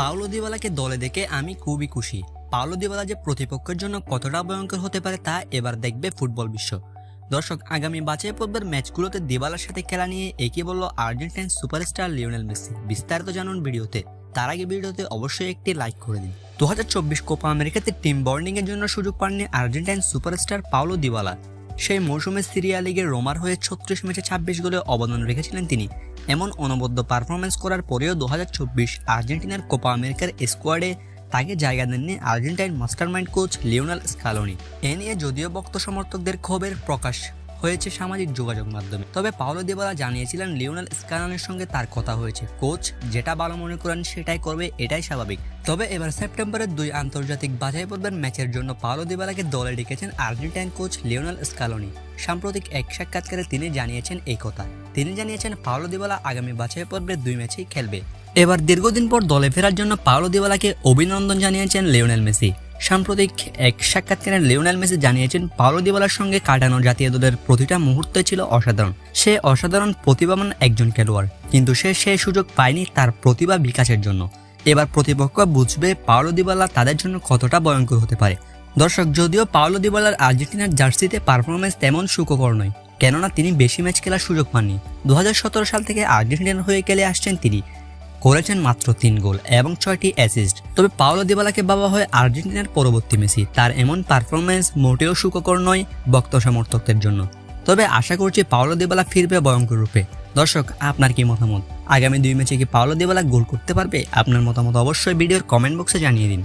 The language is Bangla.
পাওলো দিবালাকে দলে দেখে আমি খুবই খুশি। পাওলো দিবালা যে প্রতিপক্ষের জন্য কতটা ভয়ঙ্কর হতে পারে তা এবার দেখবে ফুটবল বিশ্ব। দর্শক, আগামী বাছাই পর্বের ম্যাচগুলোতে দিবালার সাথে খেলা নিয়ে একই বলল আর্জেন্টাইন সুপারস্টার লিওনেল মেসি। বিস্তারিত জানুন ভিডিওতে। তার আগে ভিডিওতে অবশ্যই একটি লাইক করে দিন। দু হাজার চব্বিশ কোপা আমেরিকাতে টিম বর্নিং এর জন্য সুযোগ পাননি আর্জেন্টাইন সুপারস্টার পাওলো দিবালা সেই মৌসুমে সিরিয়া লিগে রোমার হয়ে ছত্রিশ ম্যাচে ছাব্বিশ গোলে অবদান রেখেছিলেন তিনি। এমন অনবদ্য পারফরমেন্স করার পরেও দু হাজার চব্বিশ আর্জেন্টিনার কোপা আমেরিকার স্কোয়াডে তাকে জায়গা দেননি Argentine mastermind coach Lionel Scaloni. এ নিয়ে যদিও ভক্ত সমর্থকদের ক্ষোভের প্রকাশ হয়েছে সামাজিক যোগাযোগ মাধ্যমে। তবে পাওলো দেবালা জানিয়েছিলেন লিওনাল স্কালোনির সঙ্গে তার কথা হয়েছে। কোচ যেটা ভালো মনে করেন সেটাই করবে, এটাই স্বাভাবিক। তবে এবার সেপ্টেম্বরের দুই আন্তর্জাতিক বাছাই পর্বের ম্যাচের জন্য পাওলো দেবালাকে দলে ডেকেছেন আর্জেন্টাইন কোচ লিওনাল স্কালোনি। সাম্প্রতিক এক সাক্ষাৎকারে তিনি জানিয়েছেন এই কথা। তিনি জানিয়েছেন পাওলো দিবালা আগামী বাছাই পর্বের দুই ম্যাচেই খেলবে। এবার দীর্ঘদিন পর দলে ফেরার জন্য পাওলো দিবালাকে অভিনন্দন জানিয়েছেন লিওনেল মেসি। সাম্প্রতিক এক সাক্ষাৎকারে লিওনেল মেসি জানিয়েছেন, পাওলো দিবালার সঙ্গে কাটানো জাতীয় দলের প্রতিটা মুহূর্ত ছিল অসাধারণ। সে অসাধারণ প্রতিভাবান একজন খেলোয়াড়, কিন্তু সে সেই সুযোগ পায়নি তার প্রতিভা বিকাশের জন্য। এবার প্রতিপক্ষ বুঝবে পাওলো দিবালা তাদের জন্য কতটা ভয়ঙ্কর হতে পারে। দর্শক, যদিও পাওলো দিবালার আর্জেন্টিনার জার্সিতে পারফরমেন্স তেমন সুখকর নয়, কেননা তিনি বেশি ম্যাচ খেলার সুযোগ পাননি। দু হাজার সতেরো সাল থেকে আর্জেন্টিনার হয়ে খেলে আসছেন তিনি। করেছেন মাত্র তিন গোল এবং ছয়টি অ্যাসিস্ট। তবে পাওলো দিবালাকে বাবা হয় আর্জেন্টিনার পরবর্তী মেসি। তার এমন পারফরমেন্স মোটেও সুখকর নয় বক্ত সমর্থকদের জন্য। তবে আশা করছি পাওলো দিবালা ফিরবে ভয়ঙ্কর রূপে। দর্শক, আপনার কি মতামত? আগামী দুই ম্যাচে কি পাওলো দিবালা গোল করতে পারবে? আপনার মতামত অবশ্যই ভিডিওর কমেন্ট বক্সে জানিয়ে দিন।